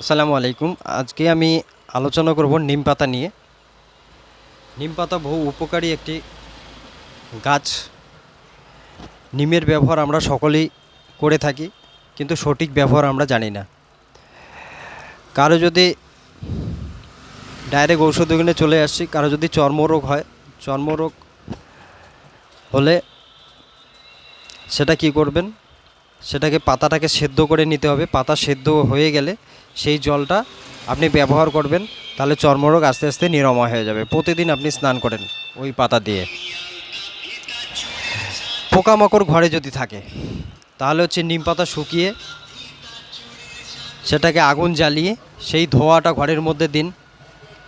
আসসালামু আলাইকুম। আজকে আমি আলোচনা করব নিম পাতা নিয়ে। নিম পাতা বহু উপকারী একটি গাছ। নিমের ব্যবহার আমরা সকলেই করে থাকি, কিন্তু সঠিক ব্যবহার আমরা জানি না। কারও যদি ডাইরেক্ট ঔষধ ওখানে চলে আসছি, কারও যদি চর্মরোগ হয়, চর্মরোগ হলে সেটা কি করবেন? সেটাকে পাতাটাকে সেদ্ধ করে নিতে হবে। পাতা সেদ্ধ হয়ে গেলে সেই জলটা আপনি ব্যবহার করবেন, তাহলে চর্মরোগ আস্তে আস্তে নিরাময় হয়ে যাবে। প্রতিদিন আপনি স্নান করেন ওই পাতা দিয়ে। পোকামাকড় ঘরে যদি থাকে, তাহলে হচ্ছে নিম পাতা শুকিয়ে সেটাকে আগুন জ্বালিয়ে সেই ধোঁয়াটা ঘরের মধ্যে দিন।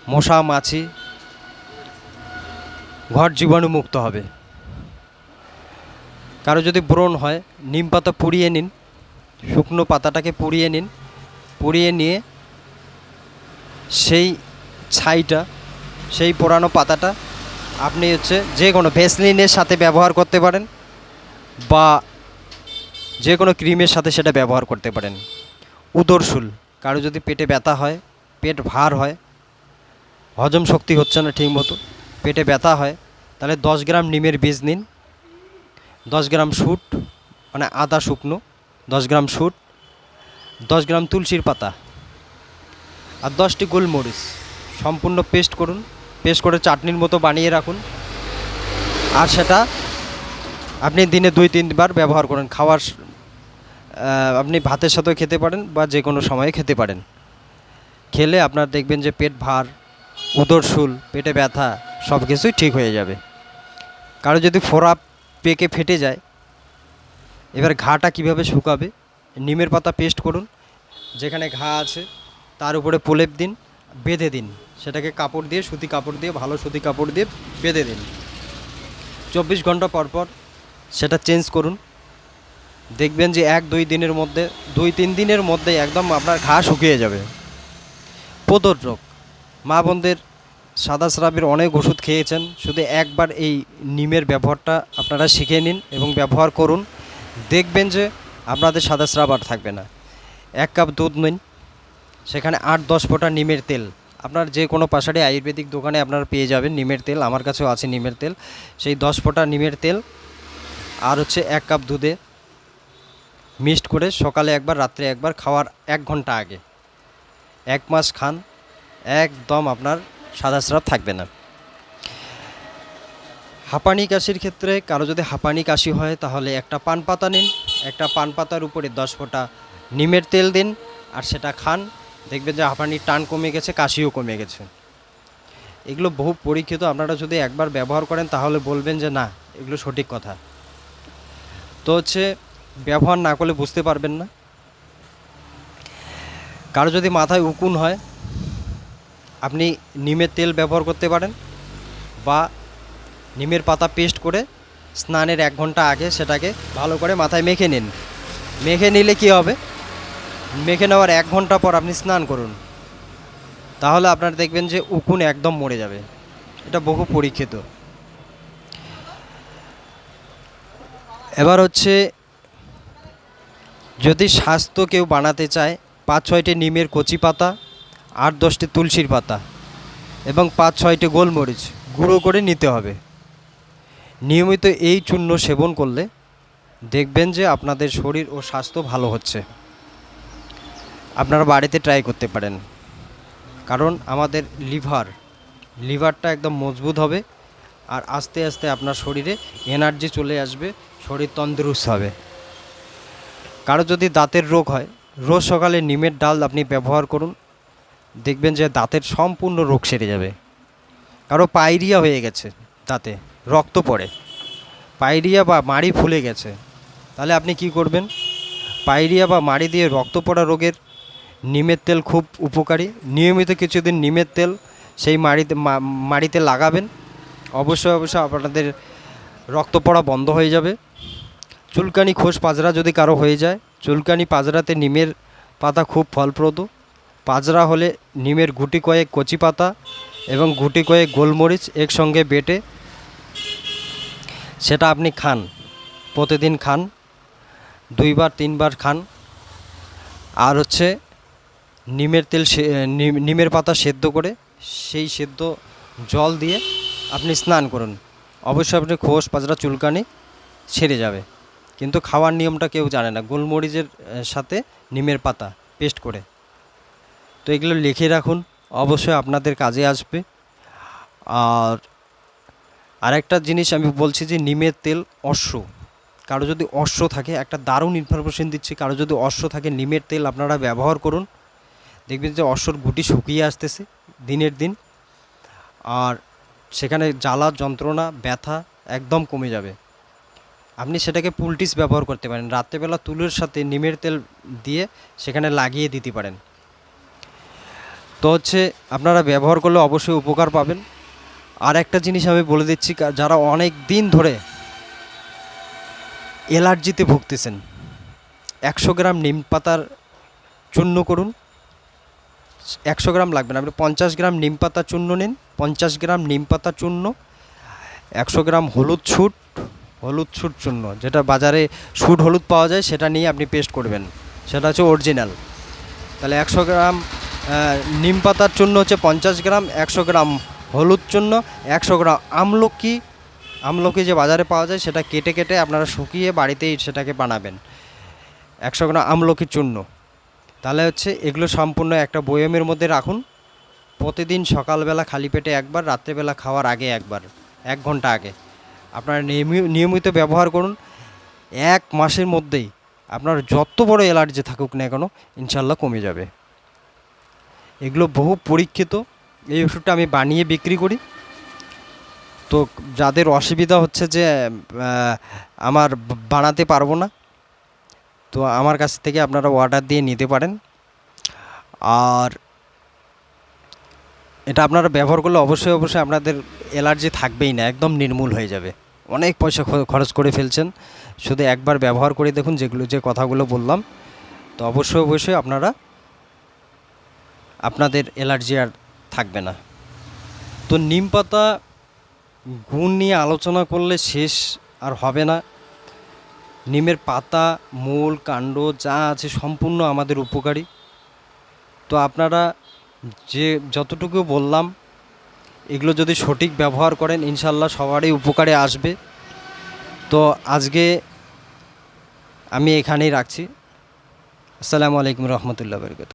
মশা, মাছি ঘর জীবাণুমুক্ত হবে। কারও যদি ব্রণ হয়, নিম পাতা পুড়িয়ে নিন, শুকনো পাতাটাকে পুড়িয়ে নিন। পুড়িয়ে নিয়ে সেই ছাইটা, সেই পোড়ানো পাতাটা আপনি হচ্ছে যে কোনো ভেসলিনের সাথে ব্যবহার করতে পারেন বা যে কোনো ক্রিমের সাথে সেটা ব্যবহার করতে পারেন। উদরশুল কারও যদি পেটে ব্যথা হয়, পেট ভার হয়, হজম শক্তি হচ্ছে না ঠিকমতো পেটে ব্যথা হয়, তাহলে দশ গ্রাম নিমের বীজ নিন, দশ গ্রাম শুট মানে আদা শুকনো, দশ গ্রাম শুট দশ গ্রাম তুলসীর পাতা আর দশটি গোলমরিচ। সম্পূর্ণ পেস্ট করুন। পেস্ট করে চাটনির মতো বানিয়ে রাখুন। আর সেটা আপনি দিনে দুই তিনবার ব্যবহার করেন। খাওয়ার আপনি ভাতের সাথেও খেতে পারেন বা যে কোনো সময়ে খেতে পারেন। খেলে আপনার দেখবেন যে পেট ভার উদরশুল পেটে ব্যথা সব কিছুই ঠিক হয়ে যাবে। কারও যদি ফোড়া পেকে ফেটে যায়, এবার ঘাটা কীভাবে শুকাবে? নিমের পাতা পেস্ট করুন, যেখানে ঘা আছে, তার উপরে প্রলেপ দিন, বেঁধে দিন। সেটাকে কাপড় দিয়ে, সুতি কাপড় দিয়ে, ভালো সুতি কাপড় দিয়ে বেঁধে দিন। চব্বিশ ঘণ্টা পর পর সেটা চেঞ্জ করুন। দেখবেন যে এক দুই দিনের মধ্যে, দুই তিন দিনের মধ্যে একদম আপনার ঘা শুকিয়ে যাবে। পোদর রোগ। মা বোনদের সাদা স্রাবের অনেক ওষুধ খেয়েছেন। শুধু একবার এই নিমের ব্যবহারটা আপনারা শিখে নিন এবং ব্যবহার করুন। দেখবেন যে আপনাদের সাদা স্রাব আর থাকবে না। এক কাপ দুধ নিন, সেখানে আট দশ ফোঁটা নিমের তেল। আপনার যে কোনো পাশাড়ি আয়ুর্বেদিক দোকানে আপনারা পেয়ে যাবেন নিমের তেল, আমার কাছেও আছে নিমের তেল। সেই দশ ফোঁটা নিমের তেল আর হচ্ছে এক কাপ দুধে মিক্সড করে সকালে একবার, রাত্রে একবার খাওয়ার এক ঘণ্টা আগে। এক মাস খান, একদম আপনার সাদা স্রাব থাকবে না। হাঁপানি কাশির ক্ষেত্রে কারও যদি হাঁপানি কাশি হয়, তাহলে একটা পান পাতা নিন। একটা পান পাতার উপরে দশ ফোঁটা নিমের তেল দিন আর সেটা খান। দেখবেন যে হাঁপানির টান কমে গেছে, কাশিও কমে গেছে। এগুলো বহু পরীক্ষিত, আপনারা যদি একবার ব্যবহার করেন, তাহলে বলবেন যে না, এগুলো সঠিক কথা। তো হচ্ছে, ব্যবহার না করলে বুঝতে পারবেন না। কারও যদি মাথায় উকুন হয়, আপনি নিমের তেল ব্যবহার করতে পারেন বা নিমের পাতা পেস্ট করে স্নানের এক ঘণ্টা আগে সেটাকে ভালো করে মাথায় মেখে নিন। মেখে নিলে কি হবে? মেখে নেওয়ার এক ঘণ্টা পর আপনি স্নান করুন। তাহলে আপনারা দেখবেন যে উকুন একদম মরে যাবে। এটা বহু পরীক্ষিত। এবার হচ্ছে, যদি স্বাস্থ্য কেউ বানাতে চায়, পাঁচ ছয়টি নিমের কচি পাতা, আট দশটি তুলসীর পাতা এবং পাঁচ ছয়টি গোলমরিচ গুঁড়ো করে নিতে হবে। নিয়মিত এই চূর্ণ সেবন করলে দেখবেন যে আপনাদের শরীর ও স্বাস্থ্য ভালো হচ্ছে। আপনারা বাড়িতে ট্রাই করতে পারেন। কারণ আমাদের লিভার লিভারটা একদম মজবুত হবে আর আস্তে আস্তে আপনার শরীরে এনার্জি চলে আসবে, শরীর তন্দুরুস্ত হবে। কারও যদি দাঁতের রোগ হয়, রোজ সকালে নিমের ডাল আপনি ব্যবহার করুন। দেখবেন যে দাঁতের সম্পূর্ণ রোগ সেরে যাবে। কারও পাইরিয়া হয়ে গেছে দাঁতে। রক্ত পড়ে। পাইরিয়া বা মাড়ি ফুলে গেছে। তাহলে আপনি কি করবেন? পাইরিয়া বা মাড়ি দিয়ে রক্ত পড়া রোগের নিমের তেল খুব উপকারী। নিয়মিত কিছুদিন নিমের তেল সেই মাড়িতে মাড়িতে লাগাবেন। অবশ্যই অবশ্যই আপনাদের রক্ত পড়া বন্ধ হয়ে যাবে। চুলকানি খোস পাজরা যদি কারও হয়ে যায়, চুলকানি পাজরাতে নিমের পাতা খুব ফলপ্রদ। পাজরা হলে নিমের গুটি কয়েক কচি পাতা এবং গুটি কয়েক গোলমরিচ একসঙ্গে বেটে সেটা আপনি খান, প্রতিদিন খান, দুইবার, তিনবার খান। আর হচ্ছে নিমের তেল নিমের পাতা সেদ্ধ করে সেই সেদ্ধ জল দিয়ে আপনি স্নান করুন। অবশ্যই আপনি খোস, পাজরা, চুলকানি ছেড়ে যাবে। কিন্তু খাওয়ার নিয়মটা কেউ জানে না। গোলমরিচের সাথে নিমের পাতা পেস্ট করে। তো এগুলো লিখে রাখুন। অবশ্যই আপনাদের কাজে আসবে। আর আরেকটা জিনিস আমি বলছি যে নিমের তেল অশ্ব। কারও যদি অশ্ব থাকে, একটা দারুণ ইনফরমেশন দিচ্ছি, কারও যদি অশ্ব থাকে, নিমের তেল আপনারা ব্যবহার করুন। দেখবেন যে অশ্বর গুটি শুকিয়ে আসতেছে দিনের দিন। আর সেখানে জ্বালা, যন্ত্রণা, ব্যথা একদম কমে যাবে। আপনি সেটাকে পুলটিস ব্যবহার করতে পারেন। রাত্রেবেলা তুলোর সাথে নিমের তেল দিয়ে সেখানে লাগিয়ে দিতে পারেন। তো হচ্ছে, আপনারা ব্যবহার করলে অবশ্যই উপকার পাবেন। আর একটা জিনিস আমি বলে দিচ্ছি যারা অনেক দিন ধরে অ্যালার্জিতে ভুগতেছেন, একশো গ্রাম নিম পাতার চূর্ণ করুন। একশো গ্রাম লাগবে না, আপনি পঞ্চাশ গ্রাম নিম পাতা চূর্ণ নিন, পঞ্চাশ গ্রাম নিম পাতা চূর্ণ, একশো গ্রাম হলুদ ছুট হলুদ ছুট চূর্ণ, যেটা বাজারে সুট হলুদ পাওয়া যায়, সেটা নিয়ে আপনি পেস্ট করবেন, সেটা হচ্ছে অরিজিনাল। তাহলে একশো গ্রাম নিম পাতার চূর্ণ হচ্ছে পঞ্চাশ গ্রাম, একশো গ্রাম হলুদ চূর্ণ, একশো গ্রাম আমলকি। আমলকি যে বাজারে পাওয়া যায়, সেটা কেটে কেটে আপনারা শুকিয়ে বাড়িতেই সেটাকে বানাবেন। একশো গ্রাম আমলকি চূর্ণ। তাহলে হচ্ছে এগুলো সম্পূর্ণ একটা বয়মের মধ্যে রাখুন। প্রতিদিন সকালবেলা খালি পেটে একবার, রাত্রেবেলা খাওয়ার আগে একবার, এক ঘণ্টা আগে। আপনারা নিয়মি- নিয়মিত ব্যবহার করুন। এক মাসের মধ্যেই আপনার যত বড় অ্যালার্জি থাকুক না কেন, ইনশাল্লাহ কমে যাবে। এগুলো বহু পরীক্ষিত এই ওষুধটা আমি বানিয়ে বিক্রি করি। তো যাদের অসুবিধা হচ্ছে যে আমার বানাতে পারব না, তো আমার কাছ থেকে আপনারা অর্ডার দিয়ে নিতে পারেন। আর এটা আপনারা ব্যবহার করলে অবশ্যই অবশ্যই আপনাদের অ্যালার্জি থাকবেই না, একদম নির্মূল হয়ে যাবে। অনেক পয়সা খরচ করে ফেলছেন। শুধু একবার ব্যবহার করে দেখুন যেগুলো, যে কথাগুলো বললাম। তো অবশ্যই অবশ্যই আপনারা আপনাদের অ্যালার্জি আর থাকবে না। তো নিম পাতা গুণ নিয়ে আলোচনা করলে শেষ আর হবে না। নিমের পাতা, মূল, কাণ্ড যা আছে সম্পূর্ণ আমাদের উপকারী। তো আপনারা যে যতটুকু বললাম, এগুলো যদি সঠিক ব্যবহার করেন ইনশাল্লাহ সবারই উপকারে আসবে। তো আজকে আমি এখানেই রাখছি। আসসালামু আলাইকুম রহমতুল্লাহ বরকত।